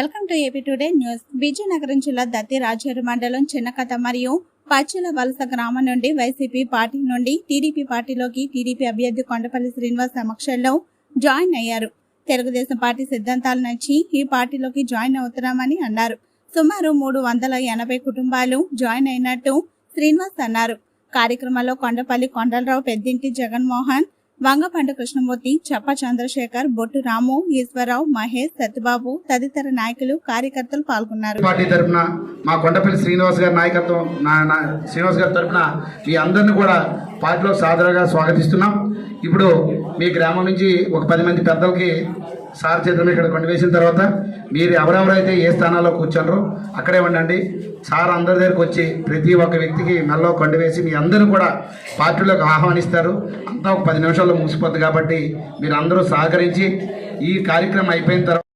Welcome to AP today news. Vizianagaram జిల్లా దత్తి రాజేరు మండలం చిన్నకథ మరియు పచ్చిల వలస గ్రామం నుండి వైసీపీ పార్టీ నుండి టీడీపీ పార్టీలోకి టీడీపీ అభ్యర్థి కొండపల్లి శ్రీనివాస్ సమక్షంలో జాయిన్ అయ్యారు. తెలుగుదేశం పార్టీ సిద్ధాంతాలు నచ్చి ఈ పార్టీలోకి జాయిన్ అవుతున్నామని అన్నారు. సుమారు మూడు వందల ఎనభై కుటుంబాలు జాయిన్ అయినట్టు శ్రీనివాస్ అన్నారు. కార్యక్రమంలో కొండపల్లి కొండలరావు పెద్దింటి జగన్మోహన్ వంగపంట కృష్ణమూర్తి చప్ప చంద్రశేఖర్ బొట్టు రాము ఈశ్వరరావు మహేష్ సత్యబాబు తదితర నాయకులు కార్యకర్తలు పాల్గొన్నారు. పార్టీ తరఫున మా కొండపల్లి శ్రీనివాస్ గారి నాయకత్వం నా శ్రీనివాస్ గారి తరఫున మీ అందరిని కూడా పార్టీలో సాదరంగా స్వాగతిస్తున్నాం. ఇప్పుడు మీ గ్రామం నుంచి ఒక పది మంది పెద్దలకి సార్ చేతులు ఇక్కడ కొండ వేసిన తర్వాత మీరు ఎవరెవరైతే ఏ స్థానాల్లో కూర్చున్నారో అక్కడే ఉండండి. సార్ అందరి దగ్గరికి వచ్చి ప్రతి ఒక్క వ్యక్తికి మెల్లో కొండ వేసి మీ అందరూ కూడా పార్టీలోకి ఆహ్వానిస్తారు. అంతా ఒక పది నిమిషాల్లో ముగిసిపోద్ది కాబట్టి మీరు అందరూ సహకరించి ఈ కార్యక్రమం అయిపోయిన తర్వాత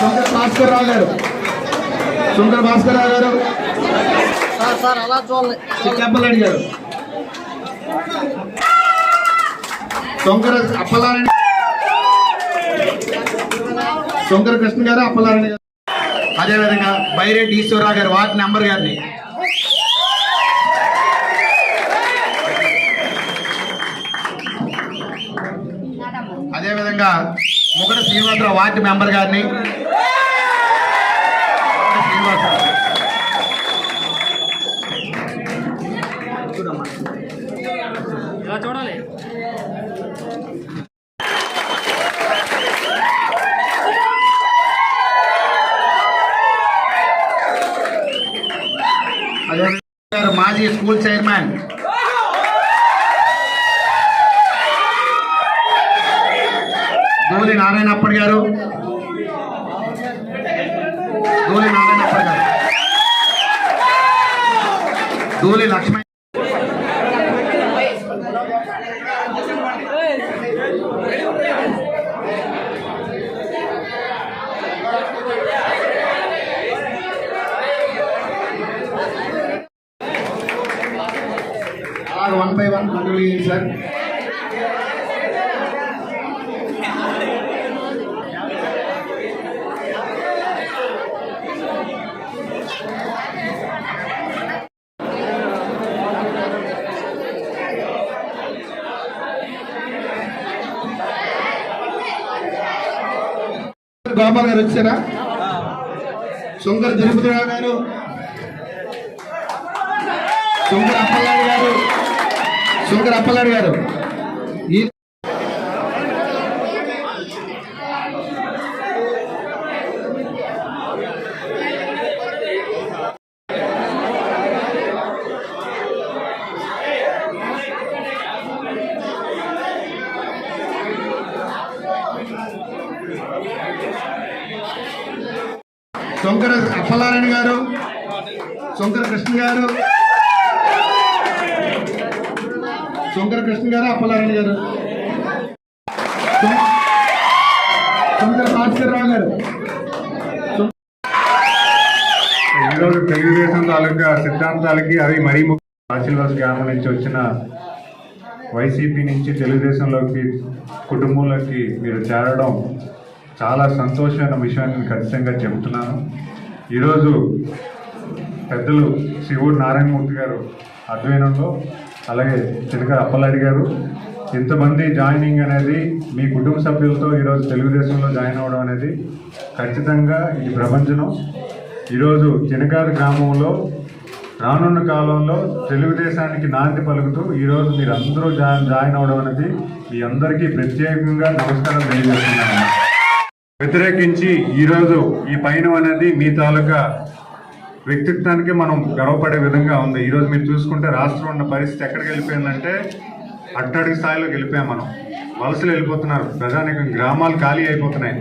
శంకర్ భాస్కర్ రావు గారు. శంకర్ భాస్కర్ రావు గారు. చిక్కప్పలాడి గారు. శంకర అప్పలారాయణ శంకర కృష్ణ గారు అప్పలారాయణ గారు. అదేవిధంగా బైరెడ్డి ఈశ్వరరావు గారు వార్డు నెంబర్ గారిని. అదేవిధంగా ముగడ శ్రీనివాసరావు వార్డు మెంబర్ గారిని. ముగడ ఇలా చూడాలి. మాజీ school chairman. దూలి నారాయణప్పటి garu. Duli Lakshman one by one control చేయండి సార్ గోపాల్ గారు వచ్చారా? శంకర్ తిరుపతిరావు గారు శంకర్ అప్పలాడి గారు శంకర్ అప్పలాడి గారు ఈ శంకర అప్పలారాయణ గారు శంకర కృష్ణ గారు శంకర కృష్ణ గారు అప్పలారాయణ గారు. శం- శంకర భాస్కర్ రావు గారు. ఈరోజు తెలుగుదేశం తాలూకా సిద్ధాంతాలకి అవి మరీ ముఖ్యం. గ్రామం నుంచి వచ్చిన వైసీపీ నుంచి తెలుగుదేశంలోకి కుటుంబంలోకి మీరు చేరడం చాలా సంతోషమైన విషయాన్ని ఖచ్చితంగా చెబుతున్నాను. ఈరోజు పెద్దలు శివుడు నారాయణమూర్తి గారు అధ్వయనంలో అలాగే చిలక అప్పలాడి గారు ఇంతమంది జాయినింగ్ అనేది మీ కుటుంబ సభ్యులతో ఈరోజు తెలుగుదేశంలో జాయిన్ అవ్వడం అనేది ఖచ్చితంగా ఇది ప్రపంచం ఈరోజు చినకారు గ్రామంలో రానున్న కాలంలో తెలుగుదేశానికి నాంది పలుకుతూ ఈరోజు మీరు అందరూ జాయిన్ జాయిన్ అవడం అనేది మీ అందరికీ ప్రత్యేకంగా నమస్కారం తెలియజేస్తున్నాను. వ్యతిరేకించి ఈరోజు ఈ పైన అనేది మీ తాలూకా వ్యక్తిత్వానికి మనం గర్వపడే విధంగా ఉంది. ఈరోజు మీరు చూసుకుంటే రాష్ట్రం ఉన్న పరిస్థితి ఎక్కడికి వెళ్ళిపోయిందంటే అట్టడుగు స్థాయిలోకి వెళ్ళిపోయాం మనం. వలసలు వెళ్ళిపోతున్నారు. ప్రజానికి గ్రామాలు ఖాళీ అయిపోతున్నాయి.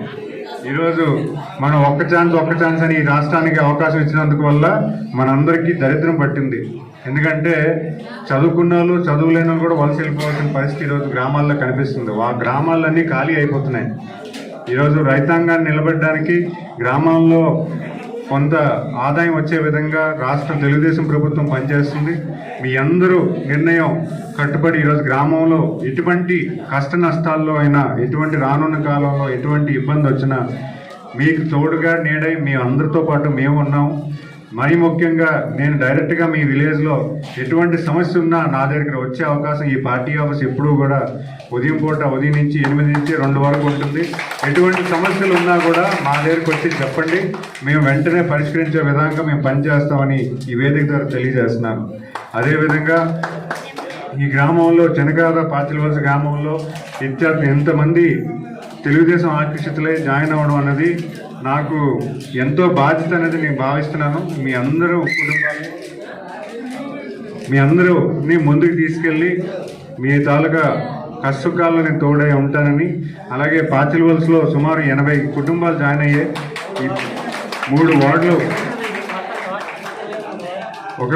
ఈరోజు మనం ఒక్క ఛాన్స్ ఒక్క ఛాన్స్ అని ఈ రాష్ట్రానికి అవకాశం ఇచ్చినందుకు వల్ల మనందరికీ దరిద్రం పట్టింది. ఎందుకంటే చదువుకున్న వాళ్ళు చదువులేని వాళ్ళు కూడా వలస వెళ్ళిపోవాల్సిన పరిస్థితి ఈరోజు గ్రామాల్లో కనిపిస్తుంది. ఆ గ్రామాలన్నీ ఖాళీ అయిపోతున్నాయి. ఈరోజు రైతాంగాన్ని నిలబెట్టడానికి గ్రామాల్లో కొంత ఆదాయం వచ్చే విధంగా రాష్ట్ర తెలుగుదేశం ప్రభుత్వం పనిచేస్తుంది. మీ అందరూ నిర్ణయం కట్టుబడి ఈరోజు గ్రామంలో ఎటువంటి కష్ట నష్టాల్లో అయినా ఎటువంటి రానున్న కాలంలో ఎటువంటి ఇబ్బంది వచ్చినా మీకు తోడుగా నీడై మీ అందరితో పాటు మేము ఉన్నాం. మరీ ముఖ్యంగా నేను డైరెక్ట్గా మీ విలేజ్లో ఎటువంటి సమస్య ఉన్నా నా దగ్గర వచ్చే అవకాశం ఈ పార్టీ ఆఫీస్ ఎప్పుడూ కూడా ఉదయం పూట ఉదయం నుంచి ఎనిమిది నుంచి రెండు వరకు ఉంటుంది. ఎటువంటి సమస్యలు ఉన్నా కూడా మా దగ్గరికి వచ్చి చెప్పండి. మేము వెంటనే పరిష్కరించే విధంగా మేము పనిచేస్తామని ఈ వేదిక ద్వారా తెలియజేస్తున్నాను. అదేవిధంగా ఈ గ్రామంలో చెనకాద పాచిలవలస గ్రామంలో విద్యార్థులు ఎంతమంది తెలుగుదేశం ఆకర్షితులై జాయిన్ అవ్వడం అన్నది నాకు ఎంతో బాధ్యత అనేది నేను భావిస్తున్నాను. మీ అందరూ కుటుంబాలు మీ అందరూని ముందుకు తీసుకెళ్ళి మీ తాలూకా కష్టకాల్లో నేను తోడై ఉంటానని అలాగే పాచిలవలసలో సుమారు ఎనభై కుటుంబాలు జాయిన్ అయ్యాయి మూడు వార్డులు ఒక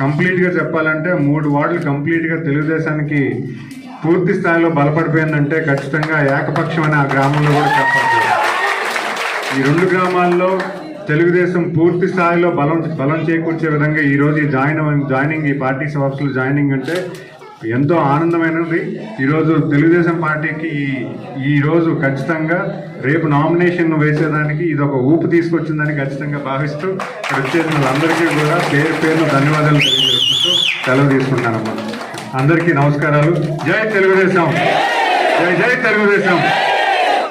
కంప్లీట్గా చెప్పాలంటే మూడు వార్డులు కంప్లీట్గా తెలుగుదేశానికి పూర్తి స్థాయిలో బలపడిపోయిందంటే ఖచ్చితంగా ఏకపక్షం అని ఆ గ్రామంలో కూడా చెప్పాలి. ఈ రెండు గ్రామాల్లో తెలుగుదేశం పూర్తి స్థాయిలో బలం బలం చేకూర్చే విధంగా ఈరోజు ఈ జాయిన్ జాయినింగ్ ఈ పార్టీ సభస్సులు జాయినింగ్ అంటే ఎంతో ఆనందమైనది. ఈరోజు తెలుగుదేశం పార్టీకి ఈ- ఖచ్చితంగా రేపు నామినేషన్ వేసేదానికి ఇది ఒక ఊపు తీసుకొచ్చిందని ఖచ్చితంగా భావిస్తూ ఇక్కడ వచ్చేసిన వాళ్ళందరికీ కూడా పేరు పేరును ధన్యవాదాలు తెలియజేసుకుంటూ సెలవు తీసుకుంటానమ్మా. అందరికీ నమస్కారాలు. జై తెలుగుదేశం. జై జై తెలుగుదేశం.